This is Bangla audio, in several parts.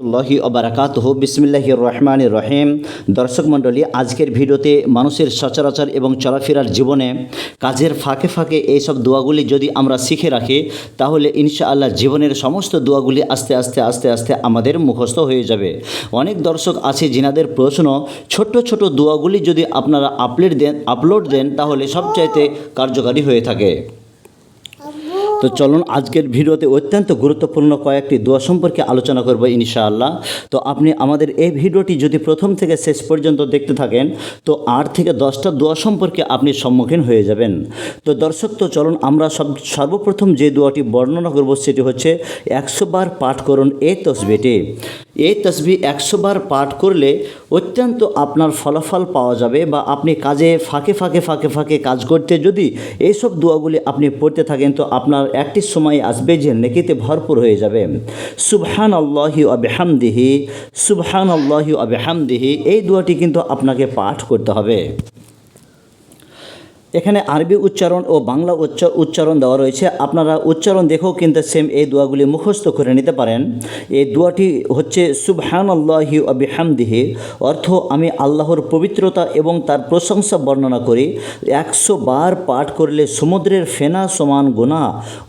আল্লাহি অবরাকাত হো বিসমিল্লাহি রহমান রহিম। দর্শক মণ্ডলী, আজকের ভিডিওতে মানুষের সচরাচর এবং চলাফেরার জীবনে কাজের ফাঁকে ফাঁকে এইসব দোয়াগুলি যদি আমরা শিখে রাখি, তাহলে ইনশাআল্লাহ জীবনের সমস্ত দোয়াগুলি আস্তে আস্তে আস্তে আস্তে আমাদের মুখস্থ হয়ে যাবে। অনেক দর্শক আছে যিনাদের প্রশ্ন, ছোট্ট ছোট দোয়াগুলি যদি আপনারা আপলোড দেন আপলোড দেন, তাহলে সবচাইতে কার্যকারী হয়ে থাকে। তো চলুন আজকের ভিডিওতে অত্যন্ত গুরুত্বপূর্ণ কয়েকটি দোয়া সম্পর্কে আলোচনা করব ইনশাআল্লাহ। তো আপনি আমাদের এই ভিডিওটি যদি প্রথম থেকে শেষ পর্যন্ত দেখতে থাকেন, তো আট থেকে দশটা দোয়া সম্পর্কে আপনি সম্মুখীন হয়ে যাবেন। তো দর্শক, তো চলুন আমরা সব সর্বপ্রথম যে দোয়াটি বর্ণনা করব সেটি হচ্ছে, একশো বার পাঠ করুন এই তসবিটি এই তসবি একশো বার পাঠ করলে অত্যন্ত আপনার ফলাফল পাওয়া যাবে বা আপনি কাজে ফাঁকে ফাঁকে ফাঁকে ফাঁকে কাজ করতে যদি এইসব দোয়াগুলি আপনি পড়তে থাকেন তো আপনার একটি সময় আসবে যে নেকিতে ভরপুর হয়ে যাবে। সুবহান আল্লাহি আবেহামদিহি সুবহান আল্লাহি আবেহামদিহি এই দোয়াটি কিন্তু আপনাকে পাঠ করতে হবে। এখানে আরবি উচ্চারণ ও বাংলা উচ্চ উচ্চারণ দেওয়া রয়েছে। আপনারা উচ্চারণ দেখেও কিন্তু সেম এই দোয়াগুলি মুখস্থ করে নিতে পারেন। এই দোয়াটি হচ্ছে সুবহান আল্লাহি আবিহামদিহি অর্থ আমি আল্লাহর পবিত্রতা এবং তার প্রশংসা বর্ণনা করি। একশো বার পাঠ করলে সমুদ্রের ফেনা সমান গুণা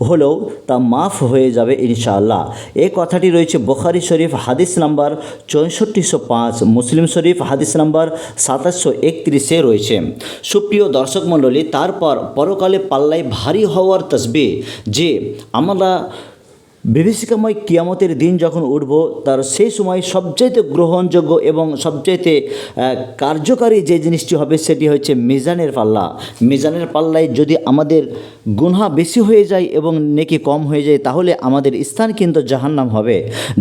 হলেও তা মাফ হয়ে যাবে ইনশাআল্লাহ। এই কথাটি রয়েছে বোখারি শরীফ, হাদিস নাম্বার চৌষট্টিশো পাঁচ, মুসলিম শরীফ, হাদিস নাম্বার সাতাশশো একত্রিশে রয়েছে। সুপ্রিয় দর্শক মণ্ডলী তারপর পরকালে পাল্লায় ভারী হওয়ার তসবে যে আমরা বিভীষিকাময় কিয়ামতের দিন যখন উঠব, তার সেই সময় সবচাইতে গ্রহণযোগ্য এবং সবচাইতে কার্যকারী যে জিনিসটি হবে সেটি হচ্ছে মিজানের পাল্লা। মিজানের পাল্লায় যদি আমাদের গুনহা বেশি হয়ে যায় এবং নেকি কম হয়ে যায়, তাহলে আমাদের স্থান কিন্তু জাহান্নাম হবে।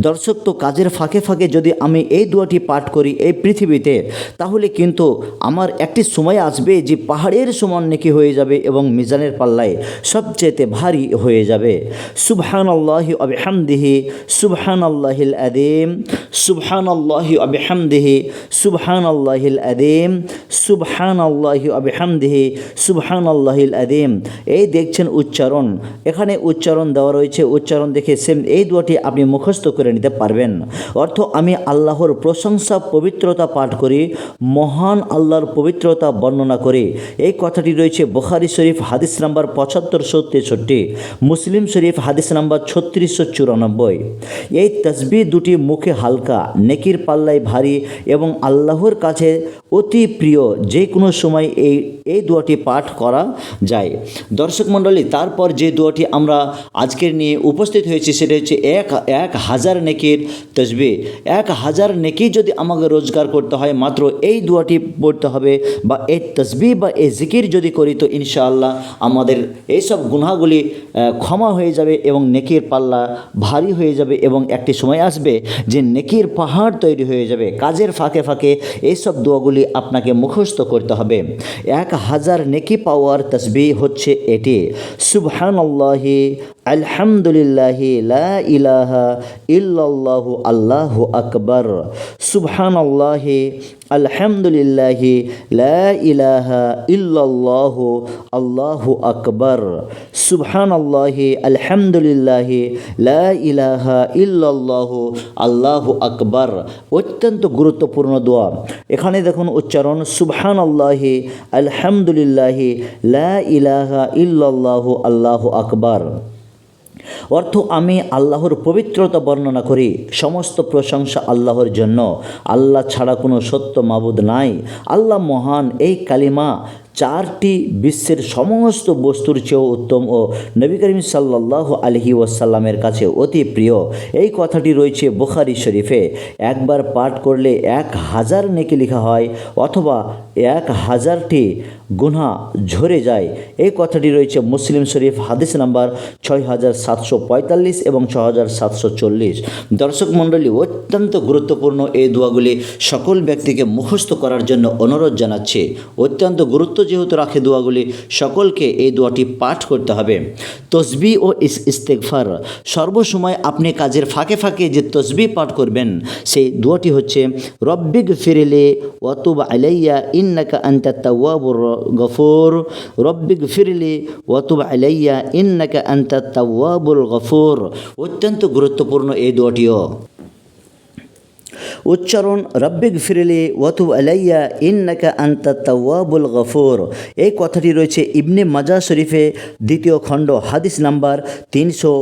দর্শক, তো কাজের ফাঁকে ফাঁকে যদি আমি এই দোয়াটি পাঠ করি এই পৃথিবীতে, তাহলে কিন্তু আমার একটি সময় আসবে যে পাহাড়ের সমান নেকি হয়ে যাবে এবং মিজানের পাল্লায় সবচেয়ে ভারী হয়ে যাবে। সুবহান আবিহামদিহি সুবহান আল্লাহিল আদিম সুবহান আল্লাহি আবিহামদিহি সুবহান আল্লাহিল আদিম সুবহান আল্লাহি আবিহামদিহি সুবহান আল্লাহিল আদিম এই দেখছেন উচ্চারণ। এখানে উচ্চারণ দেওয়া রয়েছে, উচ্চারণ দেখে সেম এই দুটি আপনি মুখস্থ করে নিতে পারবেন। অর্থ, আমি আল্লাহর প্রশংসা, পবিত্রতা পাঠ করি, মহান আল্লাহর পবিত্রতা বর্ণনা করি। এই কথাটি রয়েছে বুখারি শরীফ, হাদিস নাম্বার পঁচাত্তরশো তেষট্টি। মুসলিম শরীফ, হাদিস নাম্বার ছত্রিশশো চুরানব্বই। এই তসবি দুটি মুখে হালকা, নেকির পাল্লায় ভারী এবং আল্লাহর কাছে অতি প্রিয় যে কোনো সময় এই এই দোয়াটি পাঠ করা যায়। দর্শক মণ্ডলী, তারপর যে দোয়াটি আমরা আজকের নিয়ে উপস্থিত হয়েছি সেটা হচ্ছে এক এক হাজার নেকির তসবি এক হাজার নেকি যদি আমাকে রোজগার করতে হয়, মাত্র এই দোয়াটি পড়তে হবে বা এই তসবি বা এই জিকির যদি করি, তো ইনশাআল্লাহ আমাদের এইসব গুনাহগুলি ক্ষমা হয়ে যাবে এবং নেকির পাল্লা ভারী হয়ে যাবে এবং একটি সময় আসবে যে নেকির পাহাড় তৈরি হয়ে যাবে। কাজের ফাঁকে ফাঁকে এইসব দোয়াগুলি আপনাকে মুখস্থ করতে হবে। এক হাজার নেকি পাওয়ার তসবি হচ্ছে এটি। সুবহান আল্লাহি আলহামদুলিল্লাহি লা ইলাহা ইল্লাল্লাহু আল্লাহু আকবার। সুবহান আল্লাহি আলহামদুলিল্লাহি লা ইলাহা ইল্লাল্লাহু আল্লাহু আকবার। সুবহান আল্লাহি আলহামদুলিল্লাহি লা ইলাহা ইল্লাল্লাহু আল্লাহু আকবার। অত্যন্ত গুরুত্বপূর্ণ দোয়া। এখানে দেখুন উচ্চারণ সুবহান আল্লাহি আলহামদুলিল্লাহি লা ইলাহা ইল্লাল্লাহু আল্লাহু আকবার। অর্থ আমি আল্লাহর পবিত্রতা বর্ণনা করি। সমস্ত প্রশংসা আল্লাহর জন্য। আল্লাহ ছাড়া কোনো সত্য মাবুদ নাই। আল্লাহ মহান এই কালিমা চারটি বিশ্বের সমস্ত বস্তুর চেয়েও উত্তম ও নবী করিম সাল্লাহ আলহি ওয়াসাল্লামের কাছে অতি প্রিয়। এই কথাটি রয়েছে বুখারি শরীফে। একবার পাঠ করলে এক হাজার নেকি লেখা হয় অথবা এক হাজারটি গুনা ঝরে যায়। এই কথাটি রয়েছে মুসলিম শরীফ, হাদিস নাম্বার ছয় হাজার সাতশো পঁয়তাল্লিশ এবং ছ হাজার সাতশো চল্লিশ। দর্শক মণ্ডলী, অত্যন্ত গুরুত্বপূর্ণ এই দোয়াগুলি সকল ব্যক্তিকে মুখস্থ করার জন্য অনুরোধ জানাচ্ছে। অত্যন্ত গুরুত্ব যেহেতু রাখে দোয়াগুলি, সকলকে এই দোয়াটি পাঠ করতে হবে। তসবি ও ইস- ইস্তেগফার, সর্বসময় আপনি কাজের ফাঁকে ফাঁকে যে তসবি পাঠ করবেন, সেই দোয়াটি হচ্ছে রব্বিগ ফিরিলে ওয়াতুব আলাইয়া ইন্নাকা আন্তা তাওয়াবুর গফুর রব্বিগ ফিরিলে ওয়াতুব আলাইয়া ইন্নাকা আন্তা তাওয়াবুল গফুর অত্যন্ত গুরুত্বপূর্ণ এই দোয়াটিও উচ্চারণ রব্বিক ফিরলি ওয়াতু আলাইয়া, ইন্নাকা আন্তা তাওয়াবুল গফুর। এই কথাটি রয়েছে ইবনে মাজা শরীফে দ্বিতীয় খণ্ড, হাদিস নাম্বার তিনশো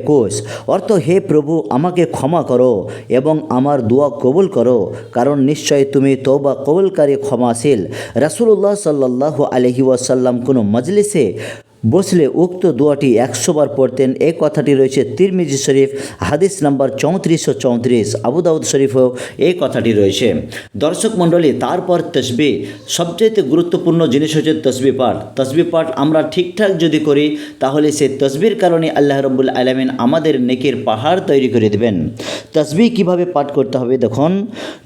একুশ। অর্থ, হে প্রভু, আমাকে ক্ষমা করো এবং আমার দোয়া কবুল করো, কারণ নিশ্চয় তুমি তৌবা কবুলকারী, ক্ষমাশীল। রাসুল্লাহ সাল্লাহ আলহি ওয়াসাল্লাম কোনো মজলিসে বসলে উক্ত দোয়াটি একশোবার পড়তেন। এই কথাটি রয়েছে তিরমিজি শরীফ, হাদিস নাম্বার চৌত্রিশশো চৌত্রিশ, আবু দাউদ শরীফেও এই কথাটি রয়েছে। দর্শক মণ্ডলী, তারপর তসবি। সবচেয়ে গুরুত্বপূর্ণ জিনিস হচ্ছে তসবি পাঠ। তসবি পাঠ আমরা ঠিকঠাক যদি করি, তাহলে সেই তসবির কারণে আল্লাহ রব্বুল আলমিন আমাদের নেকির পাহাড় তৈরি করে দেবেন। তসবি কীভাবে পাঠ করতে হবে দেখুন।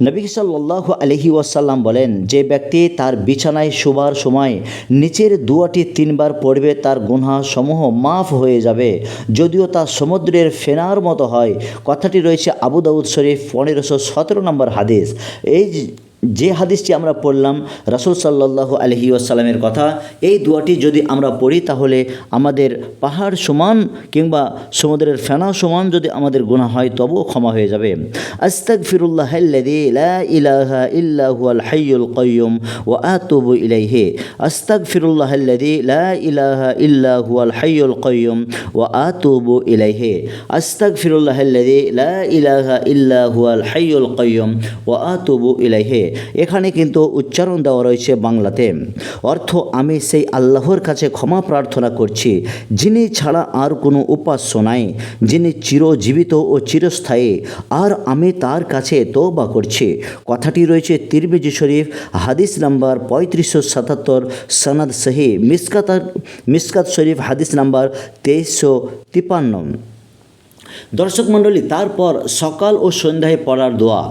নবী সাল্লাহ আলহি ওয়াসাল্লাম বলেন, যে ব্যক্তি তার বিছানায় শোবার সময় নিচের দুয়াটি তিনবার পড়বে তার গুনহাসমূহ মাফ হয়ে যাবে। যদিও তা সমুদ্রের ফেনার মতো হয়। কথাটি রয়েছে আবু শরীফ পনেরোশো সতেরো নম্বর হাদিস। এই যে- হাদিসটি আমরা পড়লাম, রাসুল সাল্লাহ আলহি আসাল্লামের কথা, এই দুয়াটি যদি আমরা পড়ি, তাহলে আমাদের পাহাড় সমান কিংবা সমুদ্রের ফেনা সমান যদি আমাদের গুণা হয়, তবুও ক্ষমা হয়ে যাবে। আস্তাক ফিরুল্লাহ ইলাহা আল হাইয়ুল কয়্যুম ও আতুবু ইলাইহি। আস্তাক ফিরুল্লাহ ইলাহা আল হাইয়ুল কয়্যুম ও আতুবু ইলাইহি। আস্তাক ফিরুল্লাহ ইলাহা আল হাইয়ুল কয়্যুম ও আতুবু ইলাইহি। এখানে কিন্তু উচ্চারণ দেওয়া রয়েছে বাংলাতে। অর্থ, আমি সেই আল্লাহর কাছে ক্ষমা প্রার্থনা করছি, যিনি ছাড়া আর কোনো উপাস্য নাই, যিনি চিরজীবিত ও চিরস্থায়ী, আর আমি তার কাছে তওবা করছি। কথাটি রয়েছে তিরমিজি শরীফ, হাদিস নাম্বার পঁয়ত্রিশশো সাতাত্তর, সনাদ সহি, মিসকাত মিসকাত শরীফ, হাদিস নাম্বার তেইশশো তিপান্ন দর্শক মণ্ডলী, তারপর সকাল ও সন্ধ্যায় পড়ার দোয়া।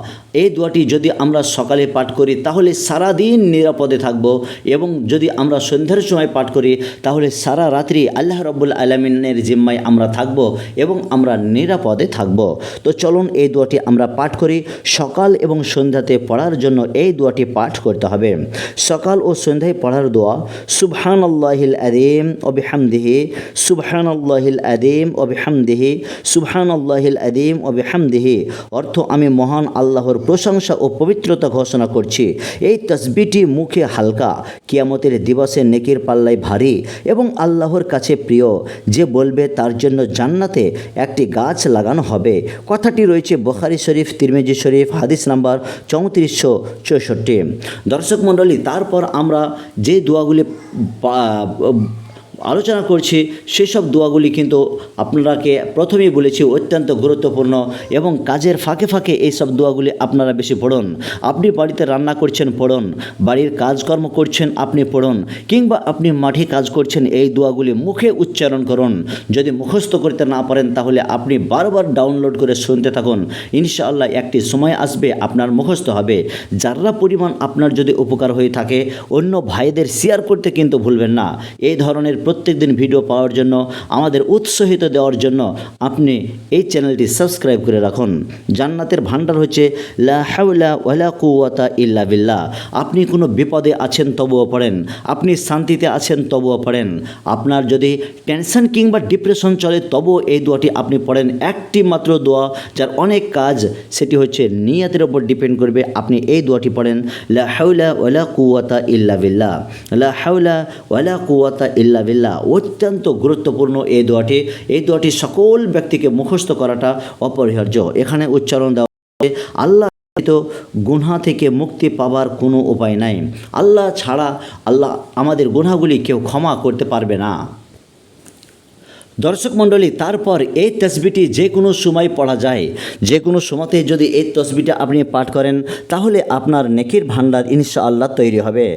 এই দোয়াটি যদি আমরা সকালে পাঠ করি, তাহলে সারাদিন নিরাপদে থাকব এবং যদি আমরা সন্ধ্যার সময় পাঠ করি, তাহলে সারা রাত্রি আল্লাহ রব্বুল আলমিনের জিম্মায় আমরা থাকব এবং আমরা নিরাপদে থাকব। তো চলুন এই দোয়াটি আমরা পাঠ করি। সকাল এবং সন্ধ্যাতে পড়ার জন্য এই দোয়াটি পাঠ করতে হবে। সকাল ও সন্ধ্যায় পড়ার দোয়া সুবহান আল্লাহিল আদিম অবিহামদিহি সুবহান আল্লাহিল আদিম অবিহামদিহি সুবহান আল্লাহিল আদিম অবিহামদিহি অর্থ আমি মহান আল্লাহর প্রশংসা ও পবিত্রতা ঘোষণা করছি। এই তসবিটি মুখে হালকা। কিয়ামতের দিবসে নেকির পাল্লায় ভারী এবং আল্লাহর কাছে প্রিয়। যে বলবে তার জন্য জান্নাতে একটি গাছ লাগানো হবে। কথাটি রয়েছে বখারি শরীফ, তিরমিজি শরীফ, হাদিস নাম্বার চৌত্রিশশো চৌষট্টি। দর্শক মণ্ডলী, তারপর আমরা যে দোয়াগুলি আলোচনা করছি, সেসব দোয়াগুলি কিন্তু আপনারাকে প্রথমেই বলেছি অত্যন্ত গুরুত্বপূর্ণ এবং কাজের ফাঁকে ফাঁকে এইসব দোয়াগুলি আপনারা বেশি পড়ুন। আপনি বাড়িতে রান্না করছেন, পড়ুন। বাড়ির কাজকর্ম করছেন, আপনি পড়ুন। কিংবা আপনি মাঠে কাজ করছেন, এই দোয়াগুলি মুখে উচ্চারণ করুন। যদি মুখস্থ করতে না পারেন, তাহলে আপনি বারবার ডাউনলোড করে শুনতে থাকুন। ইনশাআল্লাহ একটি সময় আসবে, আপনার মুখস্থ হবে। যারা পরিমাণ আপনার যদি উপকার হয়ে থাকে, অন্য ভাইদের শেয়ার করতে কিন্তু ভুলবেন না। এই ধরনের প্রত্যেক দিন ভিডিও পাওয়ার জন্য, আমাদের উৎসাহিত দেওয়ার জন্য আপনি এই চ্যানেলটি সাবস্ক্রাইব করে রাখুন। জান্নাতের ভান্ডার হচ্ছে লা কুওয়াতা ইল্লা বিল্লাহ। আপনি কোনো বিপদে আছেন, তবুও পড়েন। আপনি শান্তিতে আছেন, তবুও পড়েন। আপনার যদি টেনশন কিংবা ডিপ্রেশন চলে, তবুও এই দোয়াটি আপনি পড়েন। একটি মাত্র দোয়া যার অনেক কাজ, সেটি হচ্ছে নিয়াতের ওপর ডিপেন্ড করবে। আপনি এই দোয়াটি পড়েন, লা ওয়ালা কুয়াতা ইল্লা বিল্লাহ। লা ওয়ালা কুয়াতা ইল্লা বিল্লাহ। অত্যন্ত গুরুত্বপূর্ণ এই দোয়াটি। এই দোয়াটি সকল ব্যক্তিকে মুখস্থ করাটা অপরিহার্য। এখানে উচ্চারণ দেওয়া আল্লাহ তো গুনহা থেকে মুক্তি পাবার কোনো উপায় নাই। আল্লাহ ছাড়া আল্লাহ আমাদের গুনাগুলি কেউ ক্ষমা করতে পারবে না। দর্শক মণ্ডলী, তারপর এই তসবিটি যে কোনো সময় পড়া যায়। যে কোনো সময়তে যদি এই তসবিটা আপনি পাঠ করেন, তাহলে আপনার নেকির ভান্ডার ইনশাআল্লাহ তৈরি হবে।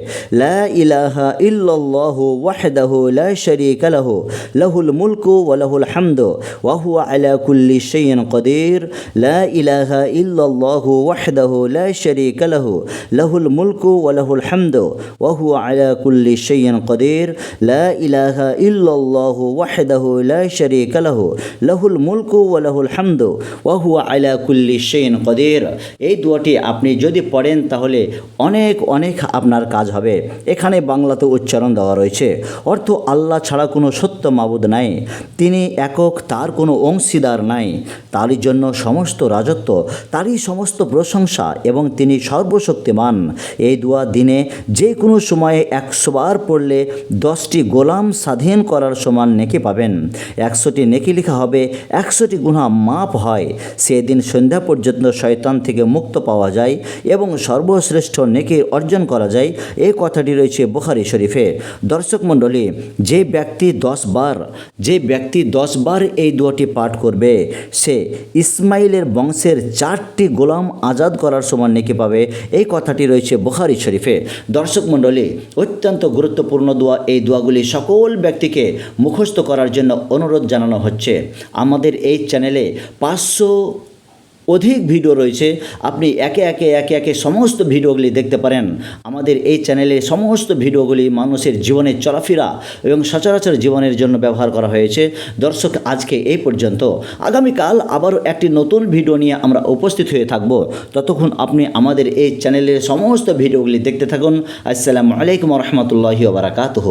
লা ইলাহা ইল্লাল্লাহু ওয়াহদাহু লা শারীকা লাহু, লাহুল মুলকু ওয়া লাহুল হামদু, ওয়া হুয়া আলা কুল্লি শাইইন কদির। লা ইলাহা ইল্লাল্লাহু ওয়াহদাহু লা শারীকা লাহু, লাহুল মুলকু ওয়া লাহুল হামদু, ওয়া হুয়া আলা কুল্লি শাইইন কদির। লা ইলাহা ইল্লাল্লাহু ওয়াহদাহু শারীকা লাহু, লাহুল মুলকু ওয়া লাহুল হামদু, ওয়া হুয়া আলা কুল্লি শাইইন কদির। এই দোয়াটি আপনি যদি পড়েন তাহলে অনেক অনেক আপনার কাজ হবে। এখানে বাংলাতে উচ্চারণ দেওয়া রয়েছে, অর্থ আল্লাহ ছাড়া কোনো সত্য মাবুদ নাই, তিনি একক, তার কোনো অংশীদার নাই, তারই জন্য সমস্ত রাজত্ব, তারই সমস্ত প্রশংসা এবং তিনি সর্বশক্তিমান। এই দোয়া দিনে যে কোনো সময়ে একশোবার পড়লে দশটি গোলাম স্বাধীন করার সমান নেকি পাবেন। একশোটি নেকি লেখা হবে, একশোটি গুণা মাপ হয়। সেদিন সন্ধ্যা পর্যন্ত শয়তান থেকে মুক্ত পাওয়া যায় এবং সর্বশ্রেষ্ঠ নেকি অর্জন করা যায়। এই কথাটি রয়েছে বুখারি শরীফে। দর্শক মণ্ডলী, যে ব্যক্তি দশ বার, যে ব্যক্তি দশ বার এই দোয়াটি পাঠ করবে, সে ইসমাইলের বংশের চারটি গোলাম আজাদ করার সমান নেকি পাবে। এই কথাটি রয়েছে বুখারি শরীফে। দর্শক মণ্ডলী, অত্যন্ত গুরুত্বপূর্ণ দোয়া। এই দোয়াগুলি সকল ব্যক্তিকে মুখস্থ করার জন্য অনুরোধ জানানো হচ্ছে। আমাদের এই চ্যানেলে পাঁচশো অধিক ভিডিও রয়েছে। আপনি একে একে একে একে সমস্ত ভিডিওগুলি দেখতে পারেন। আমাদের এই চ্যানেলে সমস্ত ভিডিওগুলি মানুষের জীবনের চলাফেরা এবং সচরাচর জীবনের জন্য ব্যবহার করা হয়েছে। দর্শক, আজকে এই পর্যন্ত। আগামীকাল আবারও একটি নতুন ভিডিও নিয়ে আমরা উপস্থিত হয়ে থাকব। ততক্ষণ আপনি আমাদের এই চ্যানেলের সমস্ত ভিডিওগুলি দেখতে থাকুন। আসসালামু আলাইকুম রহমতুল্লাহি বারাকাতহ।